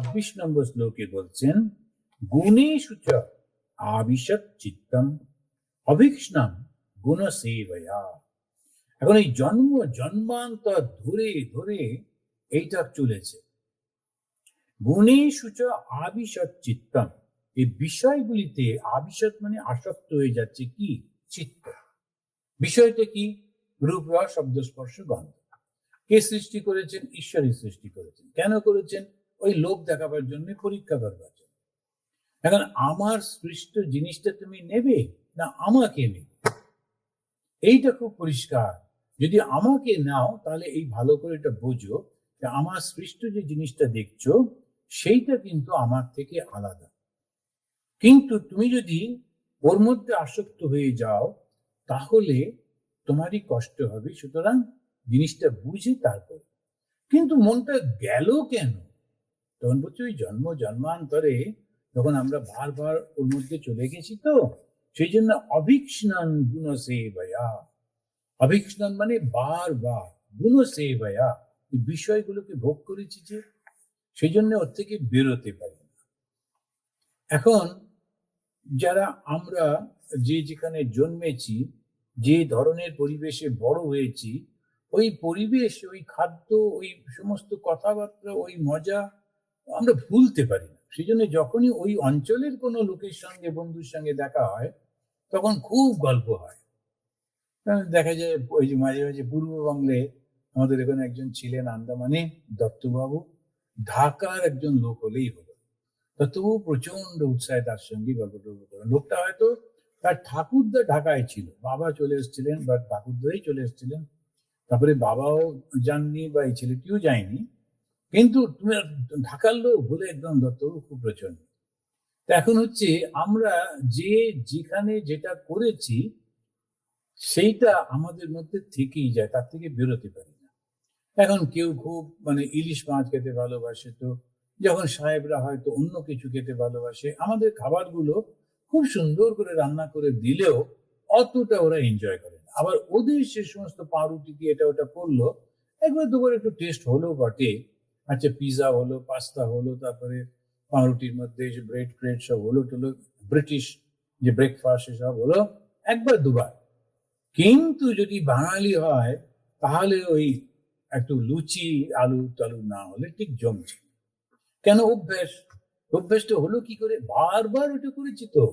ছাব্বিশ নম্বর শ্লোকে বলছেন গুণেশু চ আবিশত চিত্তম অভীক্ষ্ণম গুণ সেবয়া এখন এই জন্ম, জন্মান্তর ধরে ধরে এইটা চলেছে। গুণেশু চ আবিশত চিত্তম, এই বিষয়গুলিতে আবিশত মানে আসক্ত হয়ে যাচ্ছে কি? চিত্ত। বিষয়টা কি? রূপ শব্দ, স্পর্শ, গন্ধ। কে সৃষ্টি করেছেন? ঈশ্বরই সৃষ্টি করেছেন। কেন করেছেন? ওই লোক দেখাবার জন্য পরীক্ষা করবার জন্য। এখন আমার সৃষ্ট জিনিসটা তুমি নেবে না আমাকে নেবে? এইটা খুব পরিষ্কার। যদি আমাকে নাও, তাহলে এই ভালো করে এটা বোঝো যে আমার সৃষ্ট যে জিনিসটা দেখছ, সেইটা কিন্তু আমার থেকে আলাদা। কিন্তু তুমি যদি ওর মধ্যে আসক্ত হয়ে যাও, তাহলে তোমারই কষ্ট হবে। সুতরাং জিনিসটা বুঝে তারপর। কিন্তু মনটা গেল কেন? তখন বলছে ওই জন্ম, জন্মান্তরে তখন আমরা বারবার ওর মধ্যে চলে গেছি তো, সেই জন্য অভিক্ষ্ণন গুণ সেবয়া অভিক্ষ্ণন মানে বারবার গুণ সেবয়া বিষয়গুলোকে ভোগ করেছি যে, সেই জন্য ওর থেকে বেরোতে পারি না। এখন যারা আমরা যে যেখানে জন্মেছি, যে ধরনের পরিবেশে বড় হয়েছি, ওই পরিবেশ, ওই খাদ্য, ওই সমস্ত কথাবার্তা, ওই মজা আমরা ভুলতে পারি না। সেই জন্য যখনই ওই অঞ্চলের কোনো লোকের সঙ্গে, বন্ধুর সঙ্গে দেখা হয়, তখন খুব গল্প হয়। দেখা যায়, ওই যে মাঝে মাঝে পূর্ববঙ্গে আমাদের এখানে একজন ছিলেন আন্দামানে দত্তবাবু। ঢাকার একজন লোক হলেই হলো। দত্তবাবু প্রচণ্ড উৎসাহে তার সঙ্গে গল্প টল্প করেন। লোকটা হয়তো তার ঠাকুরদা ঢাকায় ছিল। বাবা চলে এসেছিলেন বা ঠাকুরদাই চলে এসেছিলেন। তারপরে বাবাও যাননি বা এই ছেলেটিও যায়নি। কিন্তু তুমি ঢাকার লোক বলে একদম দত্তবাবু খুব প্রচণ্ড। এখন হচ্ছে আমরা যে যেখানে যেটা করেছি, সেইটা আমাদের মধ্যে থেকেই যায়, তার থেকে বেরোতে পারি না। এখন কেউ খুব মানে ইলিশ মাছ খেতে ভালোবাসে তো, যখন সাহেবরা হয়তো অন্য কিছু খেতে ভালোবাসে, আমাদের খাবারগুলো খুব সুন্দর করে রান্না করে দিলেও অতটা ওরা এনজয় করে না। আবার ওদের সে সমস্ত পাউরুটি কি এটা ওটা করল, একবার দুবার একটু টেস্ট হলো বটে। আচ্ছা পিৎজা হলো পাস্তা হলো, তারপরে পাউরুটির মধ্যে যে ব্রেড ট্রেড সব হলো টলো ব্রিটিশ যে ব্রেকফাস্ট সব হলো একবার দুবার। কিন্তু যদি বাঙালি হয়, তাহলে ওই একটু লুচি, আলু টালু না হলে ঠিক জমছে কেন অভ্যেস? অভ্যাসটা হলো কি করে? বারবার ওটা করেছি তো।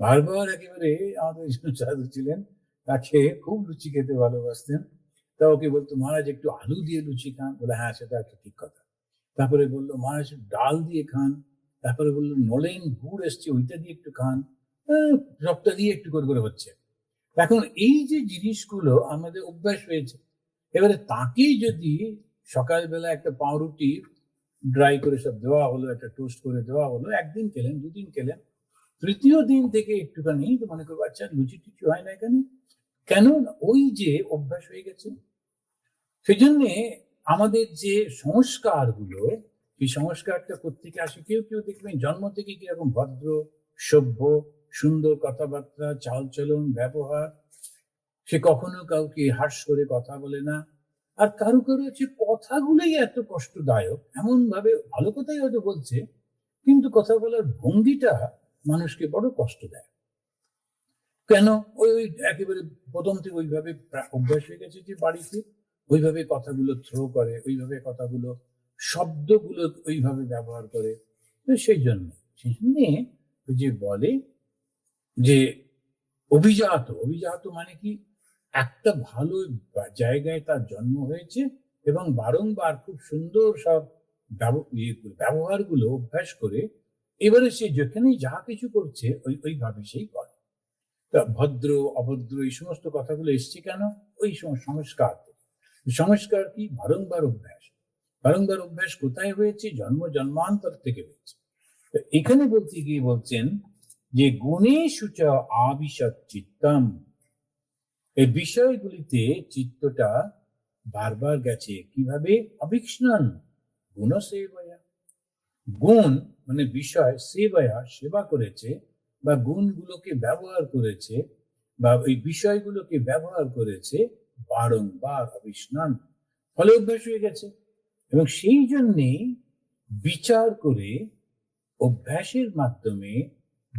বারবার একেবারে আমাদের সাধু ছিলেন, তাকে খুব লুচি খেতে ভালোবাসতেন। তা ওকে বলতো, মহারাজ, একটু আলু দিয়ে লুচি খান। বলে হ্যাঁ সেটা একটা ঠিক কথা। তারপরে বলল, মহারাজ ডাল দিয়ে খান। তারপরে বলল, নলেন গুড় এসছে, ওইটা দিয়ে একটু খান। সবটা দিয়ে একটু করে করে হচ্ছে। এখন এই যে জিনিসগুলো আমাদের অভ্যাস হয়েছে, এবারে তাকেই যদি সকালবেলা একটা পাউরুটি ড্রাই করে সব দেওয়া হলো, একটা টোস্ট করে দেওয়া হলো, একদিন খেলেন, দুদিন খেলেন, তৃতীয় দিন থেকে একটুখানি তো মনে করব আচ্ছা লুচি টুচি হয় না এখানে? কেন ওই যে অভ্যাস হয়ে গেছে সেই জন্যে আমাদের যে সংস্কারগুলো, এই সংস্কারটা কোথেকে আসে, কেউ কেউ দেখবেন জন্ম থেকে কীরকম ভদ্র, সভ্য, সুন্দর কথাবার্তা, চালচলন, ব্যবহার, সে কখনো কাউকে হাস করে কথা বলে না। আর কারও কারও হচ্ছে কথাগুলোই এত কষ্টদায়ক এমন ভাবে ভালো কথাই হয়তো বলছে, কিন্তু কথা বলার ভঙ্গিটা মানুষকে বড় কষ্ট দেয় কেন? ওই ওই একেবারে প্রথম থেকে ওইভাবে অভ্যাস হয়ে গেছে যে বাড়িতে ওইভাবে কথাগুলো থ্রো করে, ওইভাবে কথাগুলো, শব্দগুলো ওইভাবে ব্যবহার করে। তো সেই জন্য, সেই জন্যে যে বলে যে অভিজাত অভিজাত মানে কি? একটা ভালো জায়গায় তার জন্ম হয়েছে এবং বারংবার খুব সুন্দর সব ব্যবহারগুলো অভ্যাস করে এবারে সে যেখানেই যা কিছু করছে, ওই, ওইভাবে সেই করে। ভদ্র, অভদ্র এই সমস্ত কথাগুলো এসছে কেন? ওই সংস্কার। সংস্কার কি? বারংবার অভ্যাস। বারংবার অভ্যাস কোথায় হয়েছে? জন্ম, জন্মান্তর থেকে হয়েছে। এখানে বলতে গিয়ে বলছেন যে গুণে সূচ আবিশত চিত্তম। এই বিষয়গুলিতে চিত্তটা বারবার গেছে। কীভাবে? অভিক্ষ্ণন গুণ সেবয়া গুণ মানে বিষয়, সেবয়া, সেবা করেছে বা গুণগুলোকে ব্যবহার করেছে বা ওই বিষয়গুলোকে ব্যবহার করেছে বারংবার অবিস্নান ফলে অভ্যাস হয়ে গেছে। এবং সেই জন্যেই বিচার করে অভ্যাসের মাধ্যমে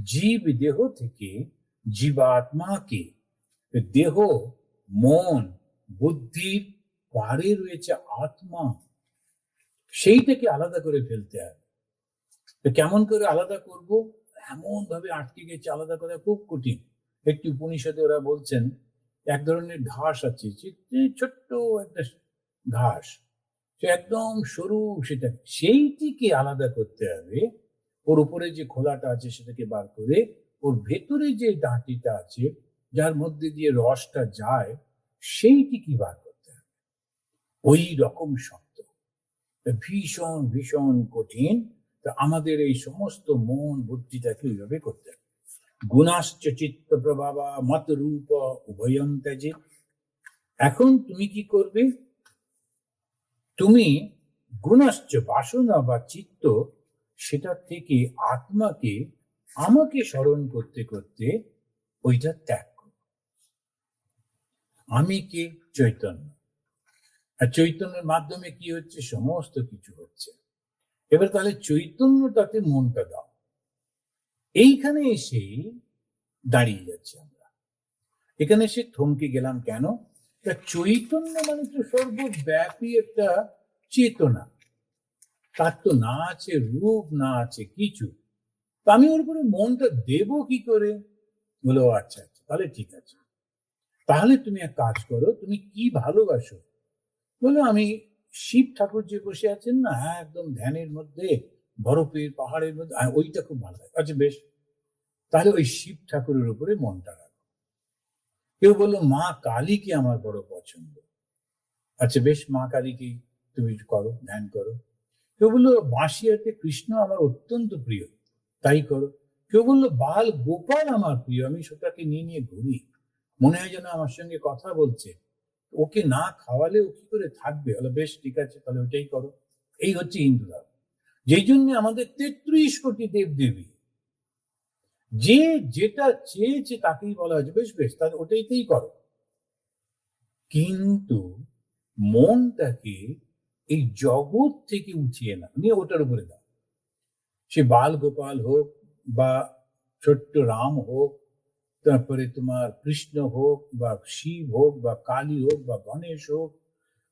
জীব দেহ থেকে জীবাত্মাকে, দেহ, মন বুদ্ধির পারে রয়েছে আত্মা, সেইটাকে আলাদা করে ফেলতে হবে। তো কেমন করে আলাদা করব? এমন ভাবে আটকে গেছে, আলাদা করা খুব কঠিন। একটি উপনিষদে ওরা বলছেন এক ধরনের ঘাস আছে ছোট্ট একটা ঘাস। সে একদম সরু সেটা সেইটিকে আলাদা করতে হবে। ওর উপরে যে খোলাটা আছে সেটাকে বার করে ওর ভেতরে যে ডাঁটিটা আছে, যার মধ্যে দিয়ে রসটা যায়, সেইটিকে বার করতে হবে। ওই রকম শব্দ ভীষণ ভীষণ কঠিন। তা আমাদের এই সমস্ত মন বুদ্ধিটাকে ওইভাবে করতে হবে। গুণাশ্চ চিত্ত প্রভাবা মত রূপ উভয়ম ত্যাজে। এখন তুমি কি করবে? তুমি গুণাশ্চ বাসনা বা চিত্ত সেটা থেকে আত্মাকে, আমাকে স্মরণ করতে করতে ওইটা ত্যাগ করো। আমি কে চৈতন্য? আর চৈতন্যের মাধ্যমে কি হচ্ছে? সমস্ত কিছু হচ্ছে। এবার তাহলে চৈতন্যটাতে মনটা দাও। এইখানে এসে দাঁড়িয়ে যাচ্ছে আমরা। এখানে এসে থমকে গেলাম কেন? চৈতন্য মানে তো সর্বব্যাপী একটা চেতনা। তার তো না আছে রূপ, না আছে কিছু। তা আমি ওর উপরে মনটা দেব কি করে? বলো আচ্ছা আচ্ছা তাহলে ঠিক আছে। তাহলে তুমি এক কাজ করো, তুমি কি ভালোবাসো? বলো, আমি শিব ঠাকুর যে বসে আছেন না হ্যাঁ একদম ধ্যানের মধ্যে। বরফের, পাহাড়ের মধ্যে ওইটা খুব ভালো লাগে। আচ্ছা বেশ। তাহলে ওই শিব ঠাকুরের উপরে মনটা রাখো। কেউ বলল, মা কালীকে আমার বড় পছন্দ। আচ্ছা বেশ, মা কালীকে তুমি করো, ধ্যান করো। কেউ বলল বাঁশিয়াতে কৃষ্ণ আমার অত্যন্ত প্রিয়, তাই করো। কেউ বলল, বাল গোপাল আমার প্রিয়, আমি সেটাকে নিয়ে নিয়ে ঘুরি। মনে হয় যেন আমার সঙ্গে কথা বলছে। ওকে না খাওয়ালে ও কি করে থাকবে? বেশ, ঠিক আছে, তাহলে ওইটাই করো। এই হচ্ছে হিন্দু ধর্ম যেই জন্য আমাদের তেত্রিশ কোটি দেব দেবী যে যেটা চেয়েছে তাকেই বলা হয়েছে। বেশ বেশ, তাহলে ওটাইতেই করো। কিন্তু মনটাকে এই জগৎ থেকে উঠিয়ে না নিয়ে ওটার উপরে দাও। সে বাল গোপাল হোক বা ছোট্ট রাম হোক, তারপরে তোমার কৃষ্ণ হোক বা শিব হোক বা কালী হোক বা গণেশ হোক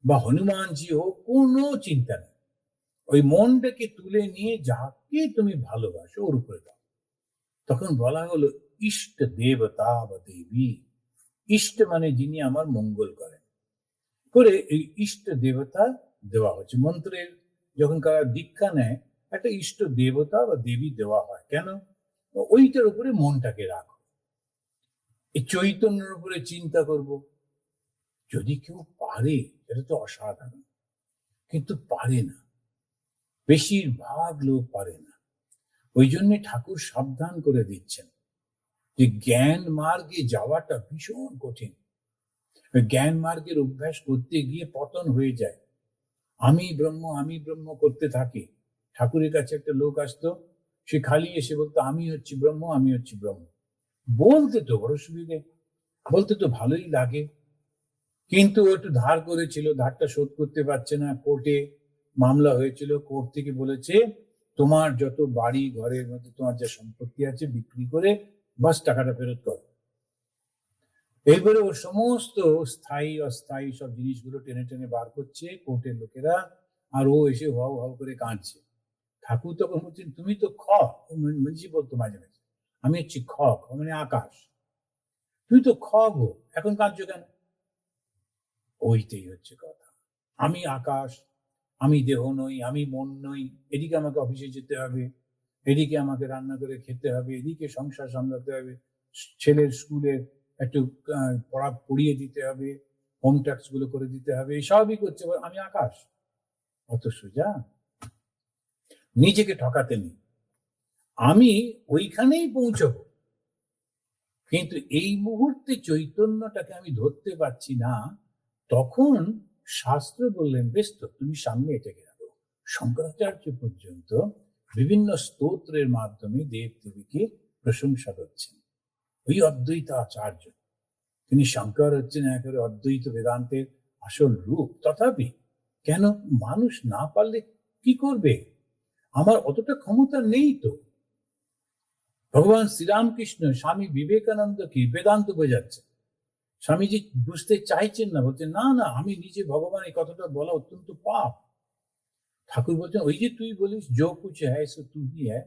বা হনুমানজি হোক, কোনো চিন্তা নেই। ওই মনটাকে তুলে নিয়ে যাকে তুমি ভালোবাসো ওর উপরে দাও। তখন বলা হলো, ইষ্ট দেবতা বা দেবী। ইষ্ট মানে যিনি আমার মঙ্গল করেন। করে এই ইষ্ট দেবতা দেওয়া হচ্ছে মন্ত্রের যখন কারা দীক্ষা নেয়, একটা ইষ্ট দেবতা বা দেবী দেওয়া হয়। কেন? ওইটার উপরে মনটাকে রাখো। এই চৈতন্যের উপরে চিন্তা করব। যদি কেউ পারে এটা তো অসাধারণ। কিন্তু পারে না। বেশিরভাগ লোক পারে না। ওই জন্য ঠাকুর সাবধান করে দিচ্ছেন যে জ্ঞান মার্গে যাওয়াটা ভীষণ কঠিন। জ্ঞান মার্গের অভ্যাস করতে গিয়ে পতন হয়ে যায়। আমি ব্রহ্ম আমি ব্রহ্ম করতে থাকি। ঠাকুরের কাছে একটা লোক আসতো, সে খালি এসে বলতো, আমি হচ্ছি ব্রহ্ম, আমি হচ্ছি ব্রহ্ম। বলতে তো বড় সুবিধে, বলতে তো ভালোই লাগে। কিন্তু একটু ধার করেছিল, ধারটা শোধ করতে পারছে না কোর্টে। মামলা হয়েছিল, কোর্ট থেকে বলেছে, তোমার যত বাড়ি, ঘরের মধ্যে তোমার যা সম্পত্তি আছে, বিক্রি করে বাস টাকাটা ফেরত করো। এইবারে ওর সমস্ত স্থায়ী, অস্থায়ী সব জিনিসগুলো টেনে টেনে বার করছে কোর্টের লোকেরা, আর ও এসে হাও হাও করে কাঁদছে। ঠাকুর তখন বলছেন, তুমি তো খ মুন্সি বলতো মাঝে মাঝে, আমি হচ্ছি খ মানে আকাশ। তুই তো খ গো এখন কাঁদছো কেন? ওইটাই হচ্ছে কথা। আমি আকাশ আমি দেহ নই, আমি মন নই, এদিকে আমাকে অফিসে যেতে হবে, এদিকে আমাকে রান্না করে খেতে হবে, এদিকে সংসার সামলাতে হবে, ছেলের স্কুলের একটু পড়া পড়িয়ে দিতে হবে হোম ট্যাক্সগুলো করে দিতে হবে সবই করছে আমি আকাশ, অত সোজা? নিজেকে ঠকাতে নেই। আমি ওইখানেই পৌঁছবো। কিন্তু এই মুহূর্তে চৈতন্যটাকে আমি ধরতে পারছি না, তখন শাস্ত্র বললেন, বেশ তো, তুমি সামনে এটাকে রাখো শঙ্করাচার্য পর্যন্ত বিভিন্ন স্তোত্রের মাধ্যমে দেব দেবীকে প্রশংসা করছেন। ওই অদ্বৈত আচার্য, তিনি শঙ্কর হচ্ছেন একেবারে অদ্বৈত বেদান্তের আসল রূপ। তথাপি কেন মানুষ না পারলে কি করবে? আমার অতটা ক্ষমতা নেই তো। ভগবান শ্রীরামকৃষ্ণ স্বামী বিবেকানন্দকে বেদান্ত বোঝাচ্ছে স্বামীজি বুঝতে চাইছেন না, বলছেন, না না, আমি নিজে ভগবান, এই কথাটা বলা অত্যন্ত পাপ। ঠাকুর বলছেন, ওই যে তুই বলিস জো কুছ হ্যায়, সো তুই হ্যায়,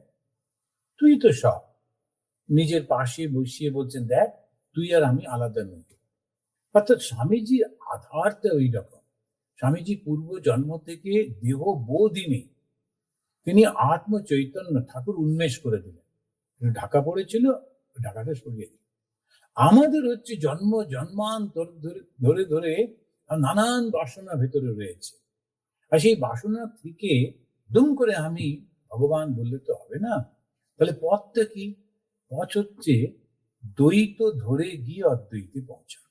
তুই তো সব। নিজের পাশে বসিয়ে বলছেন, দেখ, তুই আর আমি আলাদা নই। অর্থাৎ স্বামীজির আধারটা ওই রকম। স্বামীজি পূর্ব জন্ম থেকে দেহ বোধই নেই। তিনি আত্ম চৈতন্য ঠাকুর উন্মেষ করে দিলেন। ঢাকা পড়েছিল, ঢাকাটা সরিয়ে দিল আমাদের হচ্ছে জন্ম, জন্মান্তর ধরে ধরে নানান বাসনা ভেতরে রয়েছে। আর সেই বাসনা থেকে দুম করে আমি, ভগবান বললে তো হবে না? তাহলে পথটা কি? পথ হচ্ছে দ্বৈত ধরে গিয়ে অদ্বৈতে পৌঁছানো।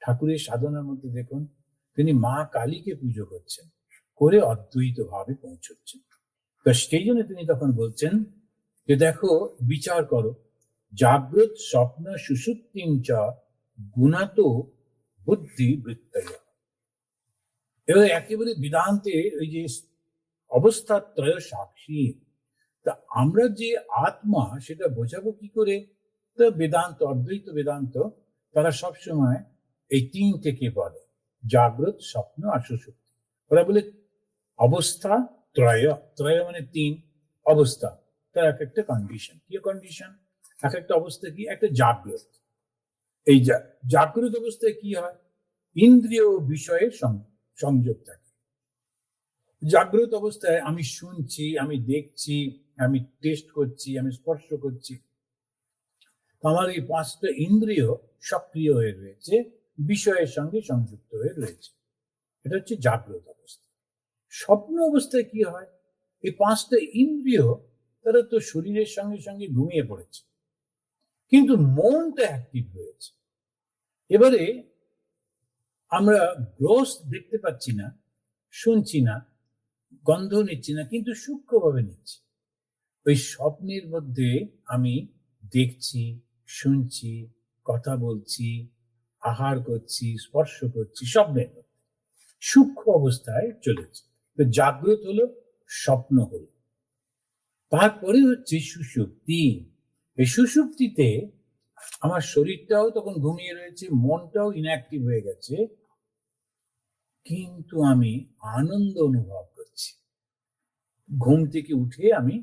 ঠাকুরের সাধনার মধ্যে দেখুন, তিনি মা কালীকে পুজো করছেন, করে অদ্বৈত ভাবে পৌঁছচ্ছেন। তো সেই জন্য তিনি তখন বলছেন যে, দেখো, বিচার করো। জাগ্রত স্বপ্ন সুষুপ্তিম চ গুণাত বুদ্ধি বৃত্তয়। এবার একেবারে বেদান্তে ওই যে অবস্থাত্রয় সাক্ষী। তা আমরা যে আত্মা সেটা বোঝাবো কি করে? তো বেদান্ত, অদ্বৈত বেদান্ত, তারা সবসময় এই তিন থেকে বলে, জাগ্রত স্বপ্ন আর সুষুপ্তি ওরা বলে অবস্থা, ত্রয়। ত্রয় মানে তিন, অবস্থা। তার এক একটা কন্ডিশন কি কন্ডিশন এক একটা অবস্থা কি? একটা জাগ্রত। এই জাগ্রত অবস্থায় কি হয়? ইন্দ্রিয় বিষয়ের সংযোগ থাকে। জাগ্রত অবস্থায় আমি শুনছি, আমি দেখছি, আমি টেস্ট করছি, আমি স্পর্শ করছি। আমার এই পাঁচটা ইন্দ্রিয় সক্রিয় হয়ে রয়েছে, বিষয়ের সঙ্গে সংযুক্ত হয়ে রয়েছে। এটা হচ্ছে জাগ্রত অবস্থা। স্বপ্ন অবস্থায় কি হয়? এই পাঁচটা ইন্দ্রিয় তারা তো শরীরের সঙ্গে সঙ্গে ঘুমিয়ে পড়েছে। কিন্তু মনটা অ্যাক্টিভ রয়েছে। এবারে আমরা গ্রোস দেখতে পাচ্ছি না, শুনছি না, গন্ধ নিচ্ছি না, কিন্তু সূক্ষ্মভাবে নিচ্ছি। ওই স্বপ্নের মধ্যে আমি দেখছি, শুনছি, কথা বলছি, আহার করছি, স্পর্শ করছি, স্বপ্নের মধ্যে। সূক্ষ্ম অবস্থায় চলেছে তো জাগ্রত হলো, স্বপ্ন হলো। তারপরে হচ্ছে সুষুপ্তি এই সুষুপ্তিতে আমার শরীরটাও তখন ঘুমিয়ে রয়েছে, মনটাও ইনঅ্যাক্টিভ হয়ে গেছে। কিন্তু আমি আনন্দ অনুভব করছি। ঘুম থেকে উঠে আমি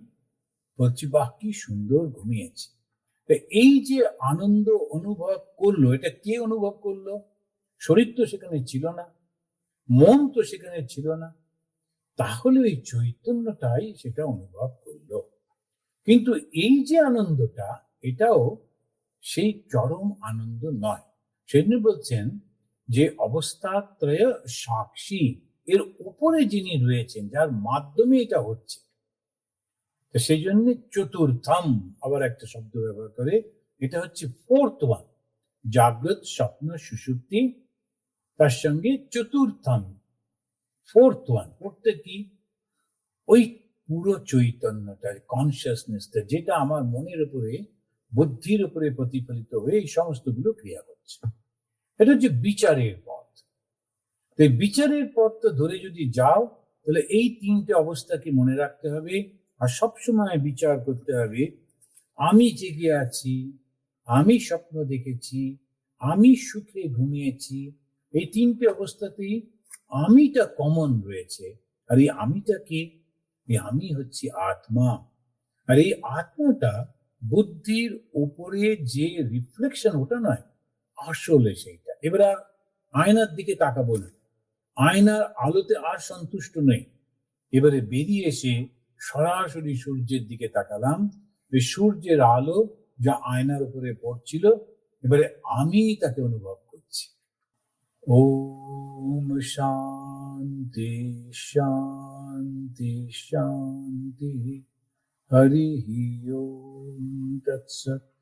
বলছি, বাহ, কি সুন্দর ঘুমিয়েছি। এই যে আনন্দ অনুভব করল, এটা কে অনুভব করল? শরীর তো সেখানে ছিল না, মন তো সেখানে ছিল না। তাহলে ওই চৈতন্যটাই সেটা অনুভব করল। কিন্তু এই যে আনন্দটা, এটাও সেই চরম আনন্দ নয়। সেজন্য বলছেন যে অবস্থাত্রয় সাক্ষী, এর উপরে যিনি রয়েছেন, যার মাধ্যমে এটা হচ্ছে। তো সেই জন্য চতুর্থম আবার একটা শব্দ ব্যবহার করে, এটা হচ্ছে ফোর্থ ওয়ান জাগ্রত স্বপ্ন সুষুপ্তি তার সঙ্গে চতুর্থম ফোর্থ ওয়ান ফোর্থটা কি? ওই পুরো চৈতন্যটা কনসিয়াসনেসটা যেটা আমার মনের উপরে, বুদ্ধির উপরে প্রতিফলিত হয়ে এই সমস্তগুলো ক্রিয়া করছে। এটা হচ্ছে বিচারের পথ। তো এই বিচারের পথটা ধরে যদি যাও, তাহলে এই তিনটে অবস্থাকে মনে রাখতে হবে আর সবসময় বিচার করতে হবে, আমি জেগে আছি, আমি স্বপ্ন দেখেছি, আমি সুখে ঘুমিয়েছি, এই তিনটে অবস্থাতেই আমিটা কমন রয়েছে। আর এই আমিটাকে আমি হচ্ছে আত্মা। আর এই আত্মাটা বুদ্ধির উপরে যে রিফ্লেকশন ওটা নয়, আসলে সেইটা। এবার আর আয়নার দিকে তাকাবো না। আয়নার আলোতে আর সন্তুষ্ট নেই। এবারে বেরিয়ে এসে সরাসরি সূর্যের দিকে তাকালাম। সূর্যের আলো যা আয়নার উপরে পড়ছিল, এবারে আমি তাকে অনুভব ઓમ શાંતિ શાંતિ શાંતિ હરિ ઓમ તત્સત